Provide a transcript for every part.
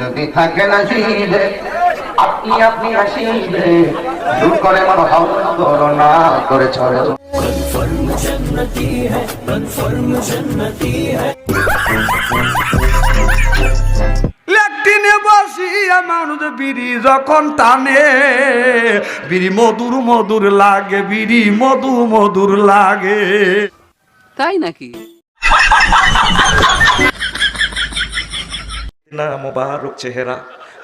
যদি থাকে না আপনি আপনি আসিবে দূর করে মন করোনা করে ছড়ে লেকটিনে বসিয়া মানুষ বিড়ি যখন টানে বিড়ি মধুর মধুর লাগে বিড়ি মধু মধুর লাগে। তাই নাকি? कितना मुबारक चेहरा।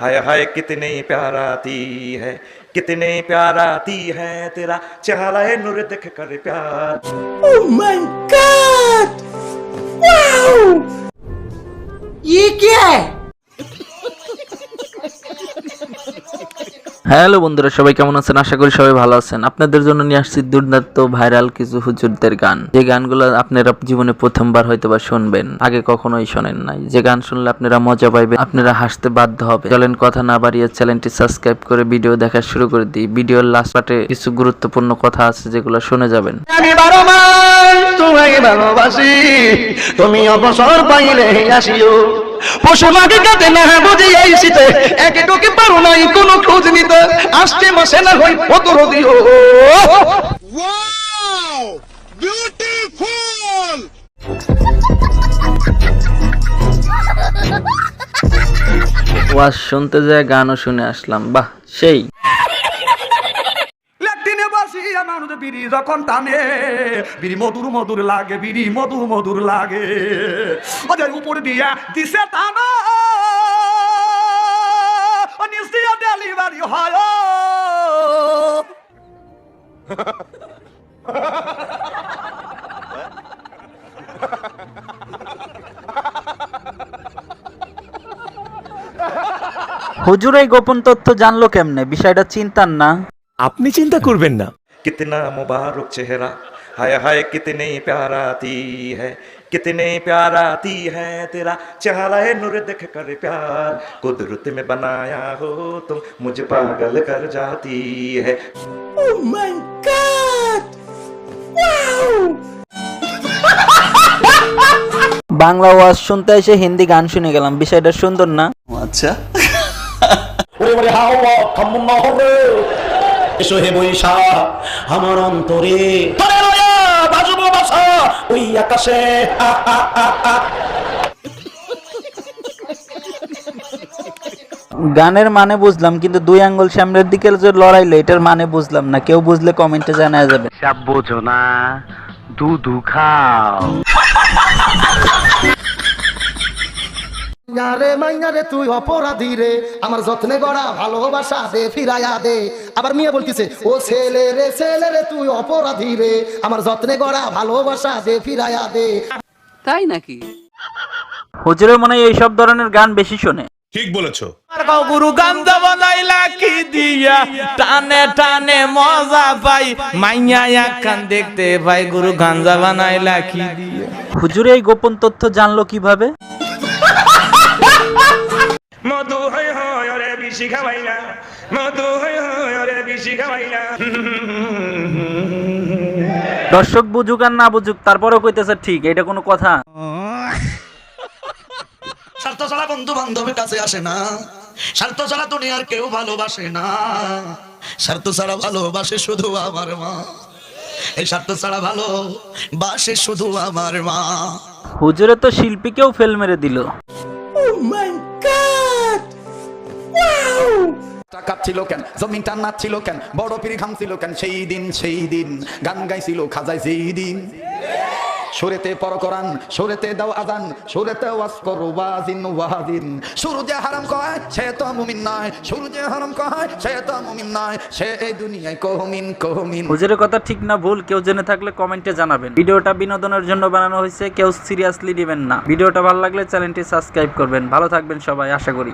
हाय हाय कितने प्यारा ती है कितने प्यारा ती है तेरा। चेहरा है नूर देख कर प्यार। হ্যালো বন্ধুরা, সবাই কেমন আছেন? আশা করি সবাই ভালো আছেন। আপনাদের জন্য নিয়ে আসছি দুর্দান্ত ভাইরাল কিছু হুজুরদের গান। যে গানগুলো আপনারা জীবনে প্রথমবার হয়তো বা শুনবেন, আগে কখনোই শোনেন নাই। যে গান শুনলে আপনারা মজা পাইবেন, আপনারা হাসতে বাধ্য হবে চলেন কথা না বাড়িয়ে চ্যানেলটি সাবস্ক্রাইব করে ভিডিও দেখা শুরু করে দিই। ভিডিওর লাস্ট পার্টে কিছু গুরুত্বপূর্ণ কথা আছে যেগুলো শুনে যাবেন। তুমি অবসর পাইলে আসিও। পশু লাগে কাঁদে না বুঝি এই শীতে। একে টোকে পারো নাই কোনো খোঁজ নিতে। আসছে মাসে না হই অতর দিও ওয়াজ শুনতে যায় গানও শুনে আসলাম বাহ সেই। মানুষ বিড়ি যখন টানে বিড়ি মধুর মধুর লাগে বিড়ি মধুর মধুর লাগে। ওদের উপর দিয়া দিছে টানা ও নিচ দিয়া ডেলিভারি হয় হুজুর এই গোপন তথ্য জানলো কেমনে? বিষয়টা চিন্তার না। আপনি চিন্তা করবেন না। कितना मुबारक चेहरा हाय हाय कितने प्यारा आती है कितने प्यारा आती है तेरा चेहरा है नूर देख कर प्यार कुदरत में बनाया हो तुम मुझे पागल कर जाती है বাংলা ওয়াজ শুনতে এসে হিন্দি গান শুনে গেলাম বিষয়টা সুন্দর না এসো হে বৈশা আমার অন্তরে। বাজবো বাসা ওই আকাশে। গানের মানে বুঝলাম কিন্তু দুই আঙ্গুল সামনের দিকে যে লড়াইলো এটার মানে বুঝলাম না। কেউ বুঝলে কমেন্টে জানা যাবে। সব বোঝো না দুধু রে মাইনারে তুই অপরাধী রে। আমার যত্নে গড়া ভালোবাসা দে ফিরাইয়া দে। আবার মিয়া বলতিছে ও ছেলে রে ছেলে রে তুই অপরাধী রে। আমার যত্নে গড়া ভালোবাসা দে ফিরাইয়া দে। তাই নাকি? হুজুরে মনে হয় এইসব ধরনের গান বেশি শোনে। গুরু গান্দা বানাইলা কি দিয়া টানে টানে মজা পাই। মাইয়া একখান দেখতে পাই গুরু গাঞ্জা বানাইলা কি দিয়া। হুজুরে এই গোপন তথ্য জানলো কীভাবে? মধু হয় হয় বেশি খাওয়াই না মধু ওরে বেশি খাওয়াই না দর্শক বুঝুক আর না বুঝুক তারপরেও কইতেছে ঠিক এটা কোনো কথা। স্বার্থ ছাড়া বন্ধু বান্ধবের কাছে আসে না। স্বার্থ ছাড়া দুনিয়ার কেউ ভালোবাসে না। স্বার্থ ছাড়া ভালোবাসে শুধু আমার মা। এই স্বার্থ ছাড়া ভালো বাসে শুধু আমার মা। হুজুরে তো শিল্পীকেও ফেল মেরে দিল। টাকা ছিল কেন? নাচ ছিল কেন? বড় কেন? সেই দিন সেই দিন। গান গাইছিল খাজাই সেই দিন। সুরেতে পর কোরআন, সুরেতে দাও আজান সুরেতে ওয়াজ করো ওয়াজিন ওয়াজিন। হারাম কয়, সে তো মুমিন নয়। হারাম কয়, সে তো মুমিন নয়। সে এই দুনিয়ায় কহমিন কহমিন হুজুরের কথা ঠিক না, ভুল। কেউ জেনে থাকলে কমেন্টে জানাবেন। ভিডিওটা বিনোদনের জন্য বানানো হয়েছে, কেউ সিরিয়াসলি নেবেন না। ভিডিওটা ভালো লাগলে চ্যানেলটি সাবস্ক্রাইব করবেন। ভালো থাকবেন সবাই, আশা করি।